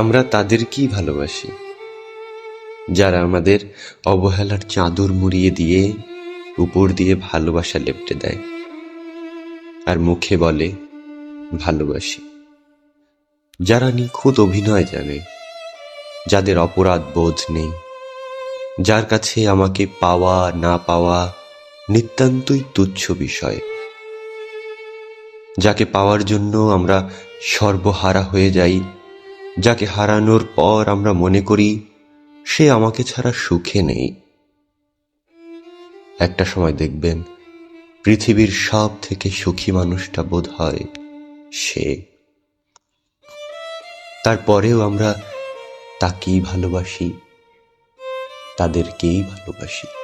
আমরা তাদেরকেই ভালোবাসি, যারা আমাদের অবহেলার চাদর মুড়িয়ে দিয়ে, উপর দিয়ে ভালোবাসা লেপটে দেয় আর মুখে বলে, ভালোবাসি। যারা নিখুঁত অভিনয় জানে, যাদের অপরাধ বোধ নেই, যার কাছে আমাকে পাওয়া, না পাওয়া নিতান্তই তুচ্ছ বিষয়। যাকে পাওয়ার জন্য আমরা সর্বহারা হয়ে যাই যাকে হারানোর পর আমরা মনে করি সে আমাকে ছাড়া সুখে নেই। একটা সময় দেখবেন, পৃথিবীর সব থেকে সুখী মানুষটা বোধ হয় সে। তারপরেও আমরা তাকেই ভালোবাসি, তাদেরকেই ভালোবাসি।